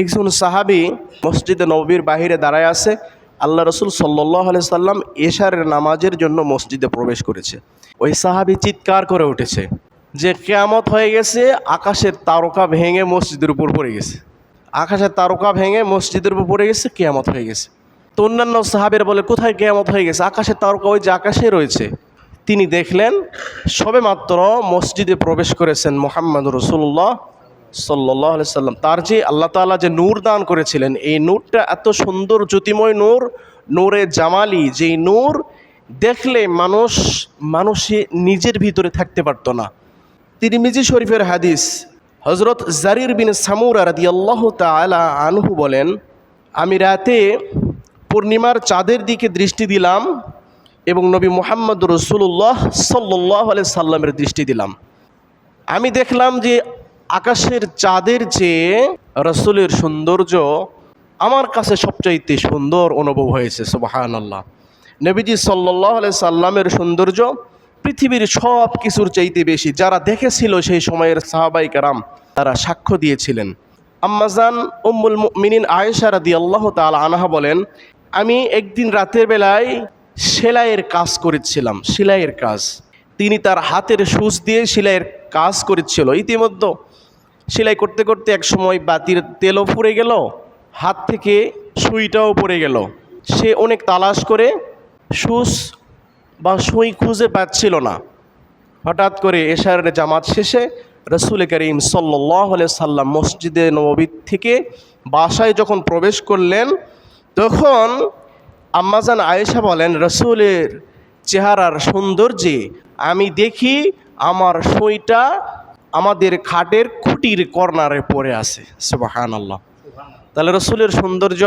একজন সাহাবি মসজিদে নবীর বাহিরে দাঁড়ায় আছে। আল্লাহ রসুল সাল্লাহ আলি সাল্লাম এশারের নামাজের জন্য মসজিদে প্রবেশ করেছে। ওই সাহাবি চিৎকার করে উঠেছে যে কেয়ামত হয়ে গেছে, আকাশের তারকা ভেঙে মসজিদের উপর পড়ে গেছে। আকাশের তারকা ভেঙে মসজিদের উপর পড়ে গেছে, কেয়ামত হয়ে গেছে। তো অন্যান্য সাহাবের বলে, কোথায় কেয়ামত হয়ে গেছে? আকাশের তারকা ওই যে আকাশে রয়েছে। তিনি দেখলেন সবে মাত্র মসজিদে প্রবেশ করেছেন মোহাম্মদ রসুল্লাহ সাল্লাহ সাল্লাম, তার যে আল্লাহ তাআলা যে নূর দান করেছিলেন, এই নূরটা এত সুন্দর জ্যোতিময় নূর, নূরে জামালি, যেই নূর দেখলে মানুষ মানুষে নিজের ভিতরে থাকতে পারতো না। তিরমিজি শরীফের হাদিস হজরত জারির বিন সামুর রাদি আল্লাহ তালা আনহু বলেন, আমি রাতে পূর্ণিমার চাঁদের দিকে দৃষ্টি দিলাম এবং নবী মোহাম্মদ রসুল্লাহ সাল্লাহ সাল্লামের দৃষ্টি দিলাম। আমি দেখলাম যে আকাশের চাঁদের চেয়ে রসুলের সৌন্দর্য, আমার কাছে সবচাইতে সুন্দর অনুভব হয়েছে সুবাহান আল্লাহ নবীজি সাল্লাহ সাল্লামের সৌন্দর্য পৃথিবীর সব কিছুর চাইতে বেশি। যারা দেখেছিল সেই সময়ের সাহাবাই কারাম, তারা সাক্ষ্য দিয়েছিলেন। আম্মাজান উম্মুল মিনিন আয়েশা রাদি আল্লাহ তাল আনাহা বলেন, আমি একদিন রাতের বেলায় সেলাইয়ের কাজ করেছিলাম, সেলাইয়ের কাজ। তিনি তার হাতের সুচ দিয়ে সেলাইয়ের কাজ করেছিল। ইতিমধ্যে সেলাই করতে করতে এক সময় বাতির তেলও ফুরে গেল, হাত থেকে সুইটাও পড়ে গেল। সে অনেক তালাশ করে, সুচ বা সুই খুঁজে পাচ্ছিল না। হঠাৎ করে এশারের জামাত শেষে রসুল করিম সাল্লাহ সাল্লাম মসজিদে নবী থেকে বাসায় যখন প্রবেশ করলেন, তখন আম্মাজান আয়েশা বলেন, রসুলের চেহারার সৌন্দর্যে আমি দেখি আমার সইটা আমাদের খাটের খুঁটির কর্নারে পড়ে আছে। সুবাহান আল্লাহ তাহলে রসুলের সৌন্দর্য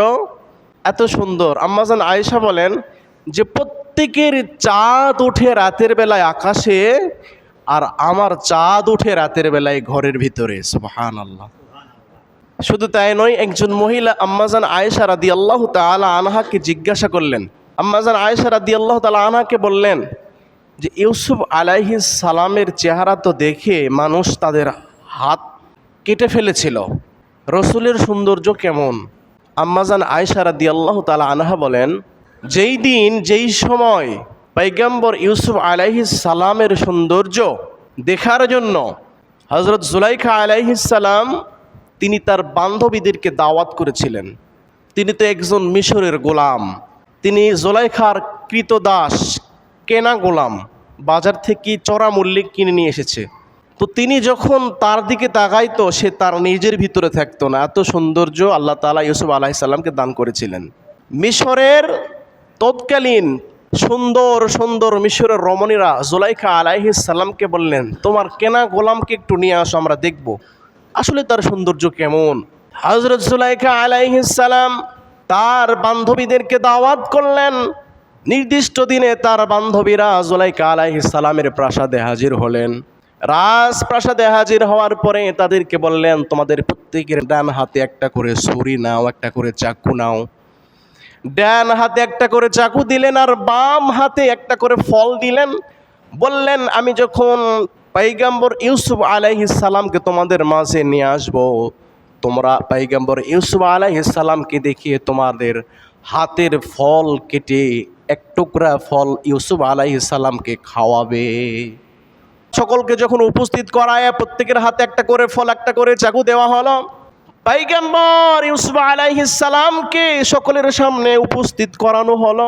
এত সুন্দর। আম্মাজান আয়েশা বলেন যে প্রত্যেকের চাঁদ ওঠে রাতের বেলায় আকাশে আর আমার চাঁদ ওঠে রাতের বেলায় ঘরের ভিতরে। সুবাহান আল্লাহ শুধু তাই নয়, একজন মহিলা আম্মাজান আয়েশা রাদি আল্লাহ তালা আনহাকে জিজ্ঞাসা করলেন। আম্মাজান আয়েশা রাদি আল্লাহ তালা আনহাকে বললেন যে ইউসুফ আলাইহি সালামের চেহারা তো দেখে মানুষ তাদের হাত কেটে ফেলেছিল। রসুলের সৌন্দর্য কেমন? আম্মাজান আয়েশা রাদি আল্লাহ তালা আনহা বলেন, যেই দিন, যেই সময় পৈগম্বর ইউসুফ আলাইহি সালামের সৌন্দর্য দেখার জন্য হজরত জুলাইখা আলাইহিস সালাম তিনি তার বান্ধবীদেরকে দাওয়াত করেছিলেন। তিনি তো একজন মিশরের গোলাম। তিনি জোলাইখার কৃতদাস কেনা গোলাম, বাজার থেকে চড়া মূল্যে কিনে নিয়ে এসেছে। তো তিনি যখন তার দিকে তাকাইতো, সে তার নিজের ভিতরে থাকতো না। এত সৌন্দর্য আল্লাহ তালা ইউসুফ আলাহিসাল্লামকে দান করেছিলেন। মিশরের তৎকালীন সুন্দর সুন্দর মিশরের রমণীরা জোলাইখা আলাইহিস সালামকে বললেন, তোমার কেনা গোলামকে একটু নিয়ে আসো, আমরা দেখব। আসলে তার সৌন্দর্য কেমন? হজরত জুলাইখা আলাইহিস সালাম তার বান্ধবীদেরকে দাওয়াত করলেন নির্দিষ্ট দিনে তার বান্ধবীরা জুলাইকা আলাইহিস সালামের প্রাসাদে হাজির হলেন। রাজপ্রাসাদে হাজির হওয়ার পরে তাদেরকে বললেন, তোমাদের প্রত্যেকের ডান হাতে একটা করে ছুরি নাও, একটা করে চাকু নাও। ডান হাতে একটা করে চাকু দিলেন আর বাম হাতে একটা করে ফল দিলেন। বললেন, আমি যখন পাইগাম্বর ইউসুফ সালামকে তোমাদের মাঝে নিয়ে আসব, তোমরা পাইগাম্বর ইউসুফ সালামকে দেখিয়ে তোমাদের হাতের ফল কেটে এক টুকরা ফল ইউসুফ আলাইহিস সালামকে খাওয়াবে। সকলকে যখন উপস্থিত করায়, প্রত্যেকের হাতে একটা করে ফল, একটা করে চাকু দেওয়া হলো। পাইগাম্বর ইউসুফ আলাইহিস সালামকে সকলের সামনে উপস্থিত করানো হলো।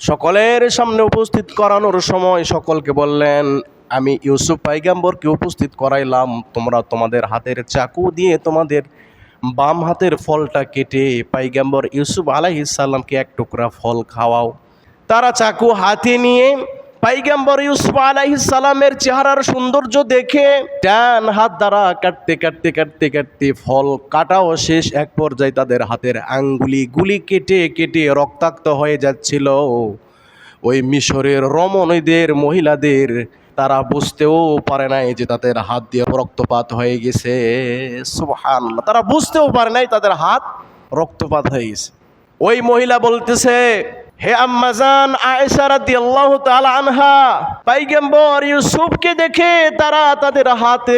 সকলের সামনে উপস্থিত করানোর সময় সকলকে বললেন, আমি ইউসুফ পাইগাম্বরকে উপস্থিত করাইলাম। তোমরা তোমাদের হাতের চাকু দিয়ে তোমাদের বাম হাতের ফলটা কেটে পাইগাম্বর ইউসুফ আলাইহিস সালামকে এক টুকরা ফল খাওয়াও। তারা চাকু হাতে নিয়ে পাইগাম্বর ইউসুফ আলাইহিস সালামের চেহারার সৌন্দর্য দেখে ডান হাত দ্বারা কাটতে কাটতে কাটতে কাটতে ফল কাটাও শেষ। এক পর্যায়ে তাদের হাতের আঙ্গুলি গুলি কেটে কেটে রক্তাক্ত হয়ে যাচ্ছিল। ওই মিশরের রমণীদের, মহিলাদের তারা বুঝতেও পারে নাই যে তাদের হাত দিয়ে রক্তপাত হয়ে গেছে। সুবহানাল্লাহ, তারা বুঝতেও পারে নাই তাদের হাত রক্তপাত হয়ে গেছে। ওই মহিলা বলতেছে হে আম্মাজান আয়েশা রাদিয়াল্লাহু তাআলা আনহা, পাইগম্বর ইউসুফকে দেখে তারা তাদের হাতে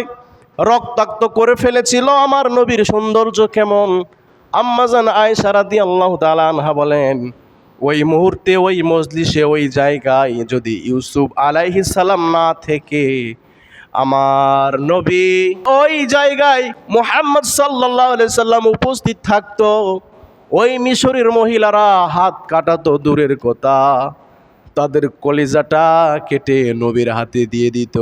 রক্তাক্ত করে ফেলেছিল। আমার নবীর সৌন্দর্য কেমন? আম্মাজান আয়সা রাদি আল্লাহ আনহা বলেন, ওই মুহূর্তে, ওই মজলিসে, ওই জায়গায় যদি ইউসুফ আলাইহিস সালাম না থেকে, আমার নবী ওই জায়গায় মুহাম্মদ সাল্লাহ সাল্লাম উপস্থিত থাকতো। ওই মিশরের মহিলারা হাত কাটাতো দূরের কথা। তাদের কলিজাটা কেটে নবীর হাতে দিয়ে দিত।